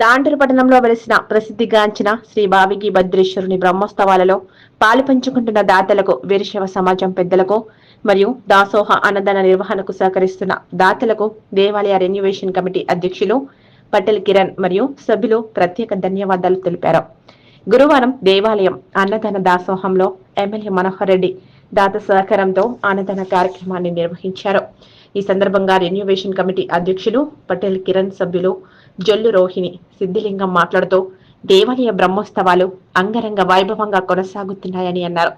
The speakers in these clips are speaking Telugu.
తాండూరు పట్టణంలో వెలిసిన ప్రసిద్ధిగాంచిన శ్రీ బావికి భద్రేశ్వరుని బ్రహ్మోత్సవాలలో పాలు పంచుకుంటున్న దాతలకు వీరశైవ సమాజం పెద్దలకు మరియు దాసోహ అన్నదాన నిర్వహణకు సహకరిస్తున్న దాతలకు దేవాలయ రెన్యువేషన్ కమిటీ అధ్యక్షులు పటేల్ కిరణ్ మరియు సభ్యులు ప్రత్యేక ధన్యవాదాలు తెలిపారు. గురువారం దేవాలయం అన్నదాన దాసోహంలో ఎమ్మెల్యే మనోహర్ రెడ్డి దాత సహకారంతో అన్నదాన కార్యక్రమాన్ని నిర్వహించారు. ఈ సందర్భంగా రెన్యువేషన్ కమిటీ అధ్యక్షులు పటేల్ కిరణ్ సభ్యులు జొల్లు రోహిణి సిద్ధిలింగం మాట్లాడుతూ దేవాలయ బ్రహ్మోత్సవాలు అంగరంగ వైభవంగా కొనసాగుతున్నాయని అన్నారు.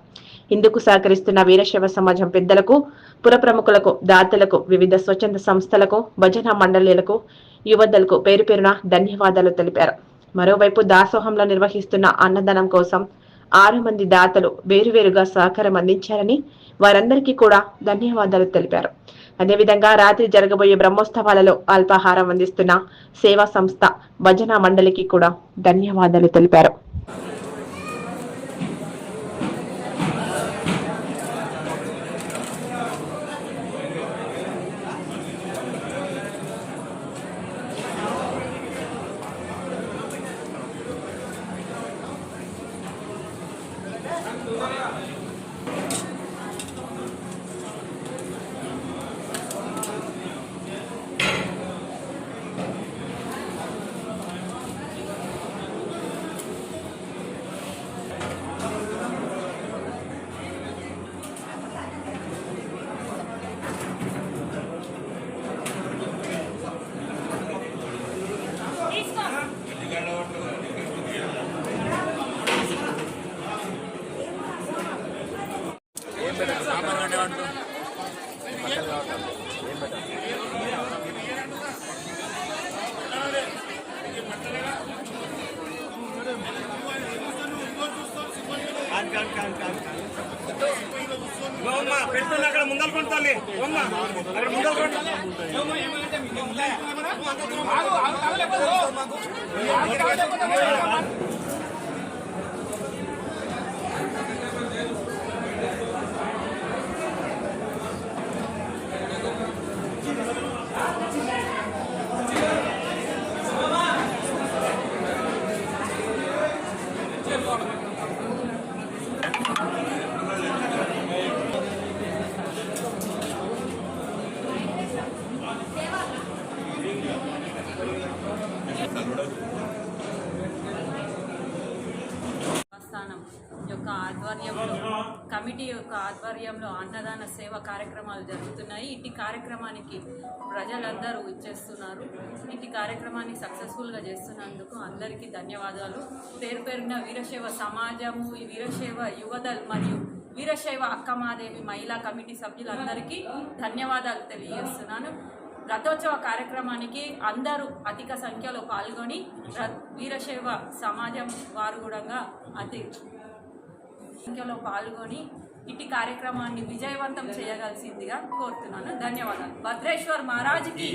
ఇందుకు సహకరిస్తున్న వీరశైవ సమాజం పెద్దలకు పుర ప్రముఖులకు దాతలకు వివిధ స్వచ్ఛంద సంస్థలకు భజన మండలీలకు యువతలకు పేరు పేరున ధన్యవాదాలు తెలిపారు. మరోవైపు దాసోహంలో నిర్వహిస్తున్న అన్నదానం కోసం ఆరు మంది దాతలు వేరువేరుగా సహకారం అందించారని వారందరికీ కూడా ధన్యవాదాలు తెలిపారు. అదేవిధంగా రాత్రి జరగబోయే బ్రహ్మోత్సవాలలో అల్పాహారం అందిస్తున్న సేవా సంస్థ భజన మండలికి కూడా ధన్యవాదాలు తెలిపారు. పెడుతున్నా అక్కడ ముందర కొంటాలి ఓమ్మ అక్కడ ముందర కొంట దేవస్థానం యొక్క ఆధ్వర్యంలో కమిటీ యొక్క ఆధ్వర్యంలో అన్నదాన సేవ కార్యక్రమాలు జరుగుతున్నాయి. ఇటు కార్యక్రమానికి ప్రజలందరూ ఇచ్చేస్తున్నారు ఇటు కార్యక్రమాన్ని సక్సెస్ఫుల్గా చేస్తున్నందుకు అందరికీ ధన్యవాదాలు. పేరు పేరున వీరశైవ సమాజము ఈ వీరశైవ యువదల్ మరియు వీరశైవ అక్కమాదేవి మహిళా కమిటీ సభ్యులందరికీ ధన్యవాదాలు తెలియజేస్తున్నాను. రథోత్సవ కార్యక్రమానికి అందరూ అధిక సంఖ్యలో పాల్గొని ర- వీరశైవ సమాజం వారు కూడా అతి సంఖ్యలో పాల్గొని ఇటు కార్యక్రమాన్ని విజయవంతం చేయగలిసిందిగా కోరుతున్నాను. ధన్యవాదాలు. భద్రేశ్వర్ మహారాజ్కి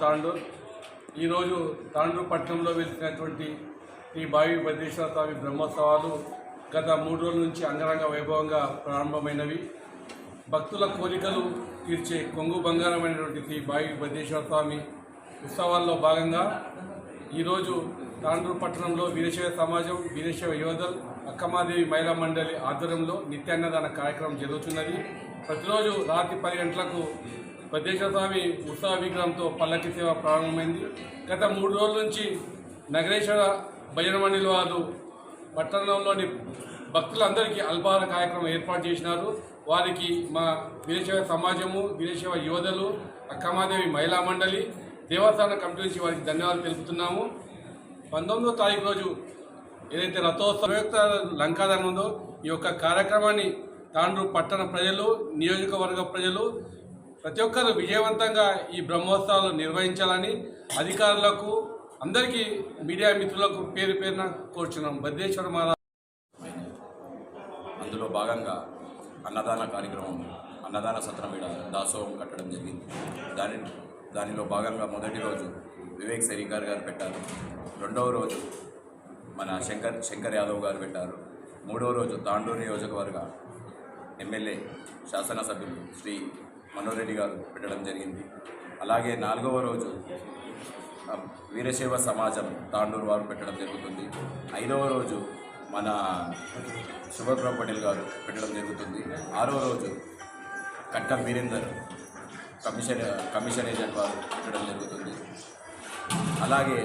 తాండూర్. ఈరోజు తాండూర్ పట్టణంలో వెళ్తున్నటువంటి శ్రీ బావి భద్రేశ్వర స్వామి బ్రహ్మోత్సవాలు గత మూడు రోజుల నుంచి అంగరంగ వైభవంగా ప్రారంభమైనవి. భక్తుల కోరికలు తీర్చే కొంగు బంగారమైనటువంటి శ్రీ బావి భద్రేశ్వర స్వామి ఉత్సవాల్లో భాగంగా ఈరోజు తాండూరు పట్టణంలో వీరశైవ సమాజం వీరశైవ యువదల్ అక్కమాదేవి మహిళా మండలి ఆధ్వర్యంలో నిత్యాన్నదాన కార్యక్రమం జరుగుతున్నది. ప్రతిరోజు రాత్రి పది గంటలకు ప్రదేశ స్వామి ఉత్సవ విగ్రహంతో పల్లకి సేవ ప్రారంభమైంది. గత మూడు రోజుల నుంచి నగరేశ్వర భజన మండలి వారు పట్టణంలోని భక్తులందరికీ అల్పాహార కార్యక్రమం ఏర్పాటు చేసినారు. వారికి మా వీరశైవ సమాజము వీరశైవ యోధలు అక్కమాదేవి మహిళా మండలి దేవస్థాన కమిటీ నుంచి వారికి ధన్యవాదాలు తెలుపుతున్నాము. పంతొమ్మిదో తారీఖు రోజు ఏదైతే రథోత్సవ సంయుక్త ఉందో ఈ యొక్క కార్యక్రమాన్ని తాండ్రు పట్టణ ప్రజలు నియోజకవర్గ ప్రజలు ప్రతి ఒక్కరు విజయవంతంగా ఈ బ్రహ్మోత్సవాలు నిర్వహించాలని అధికారులకు అందరికీ మీడియా మిత్రులకు పేరు పేరున కోరుచున్నాం. భద్రేశ్వర మహారాజ్ అందులో భాగంగా అన్నదాన కార్యక్రమం అన్నదాన సత్రం ఈడ దాసోహం కట్టడం జరిగింది. దాని దానిలో భాగంగా మొదటి రోజు వివేక్ సరికార్ గారు పెట్టారు. రెండవ రోజు మన శంకర్ శంకర్ యాదవ్ గారు పెట్టారు. మూడవ రోజు తాండూరు నియోజకవర్గ ఎమ్మెల్యే శాసనసభ్యులు శ్రీ మనోరెడ్డి గారు పెట్టడం జరిగింది. అలాగే నాలుగవ రోజు వీరశైవ సమాజం తాండూరు వారు పెట్టడం జరుగుతుంది. ఐదవ రోజు మన శుభప్రభ పటేల్ గారు పెట్టడం జరుగుతుంది. ఆరో రోజు కట్టం వీరేందర్ కమిషన్ కమిషన్ ఏజెంట్ వారు పెట్టడం జరుగుతుంది. అలాగే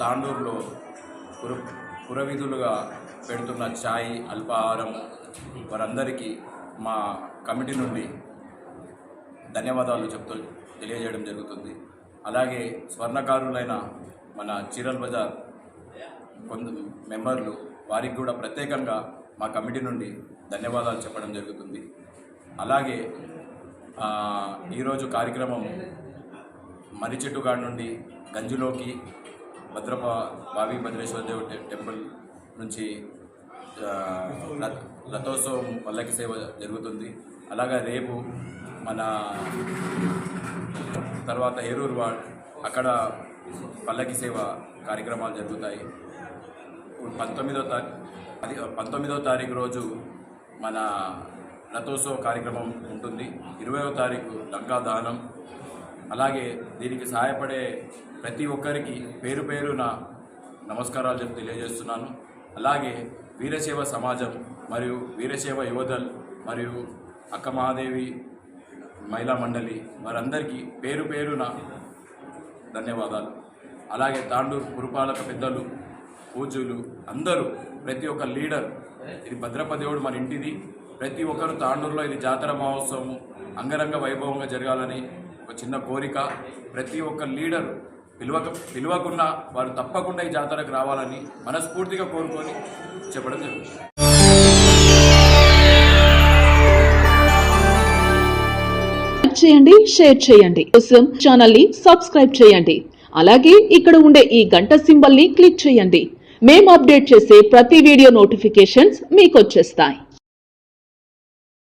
తాండూరులో పుర పురవిధులుగా పెడుతున్న ఛాయ్ అల్పాహారం వారందరికీ మా కమిటీ నుండి ధన్యవాదాలు చెప్తూ తెలియజేయడం జరుగుతుంది. అలాగే స్వర్ణకారులైన మన చీరల్ బజార్ కొంత మెంబర్లు వారికి కూడా ప్రత్యేకంగా మా కమిటీ నుండి ధన్యవాదాలు చెప్పడం జరుగుతుంది. అలాగే ఈరోజు కార్యక్రమం మర్రిచెట్టుగాడ నుండి గంజిలోకి భద్రప బావి భద్రేశ్వర దేవ టెంపుల్ నుంచి రథోత్సవం పల్లకి సేవ జరుగుతుంది. అలాగే రేపు మన తర్వాత ఏరూరు వాడ్ అక్కడ పల్లకి సేవ కార్యక్రమాలు జరుగుతాయి. పంతొమ్మిదో తారీ పంతొమ్మిదో తారీఖు రోజు మన రథోత్సవ కార్యక్రమం ఉంటుంది. ఇరవయో తారీఖు లంకా దానం అలాగే దీనికి సహాయపడే ప్రతి ఒక్కరికి పేరు పేరున నమస్కారాలు చెప్పి తెలియజేస్తున్నాను. అలాగే వీరశైవ సమాజం మరియు వీరశైవ యువదల్ మరియు అక్క మహాదేవి మహిళా మండలి వారందరికీ పేరు పేరున ధన్యవాదాలు. అలాగే తాండూరు పురపాలక పెద్దలు పూజలు అందరూ ప్రతి ఒక్క లీడర్ ఇది భద్రపదేవుడు మన ఇంటిది. ప్రతి ఒక్కరు తాండూరులో ఇది జాతర మహోత్సవం అంగరంగ వైభవంగా జరగాలని ఒక చిన్న కోరిక. ప్రతి ఒక్క లీడర్ పిలువక పిలువకున్నా వారు తప్పకుండా ఈ జాతరకు రావాలని మనస్ఫూర్తిగా కోరుకొని చెప్పడం జరుగుతుంది. చేయండి షేర్ చేయండి. కోసం ఛానల్ని సబ్స్క్రైబ్ చేయండి. అలాగే ఇక్కడ ఉండే ఈ గంట సింబల్ని క్లిక్ చేయండి. మేము అప్డేట్ చేసే ప్రతి వీడియో నోటిఫికేషన్స్ మీకు వచ్చేస్తాయి.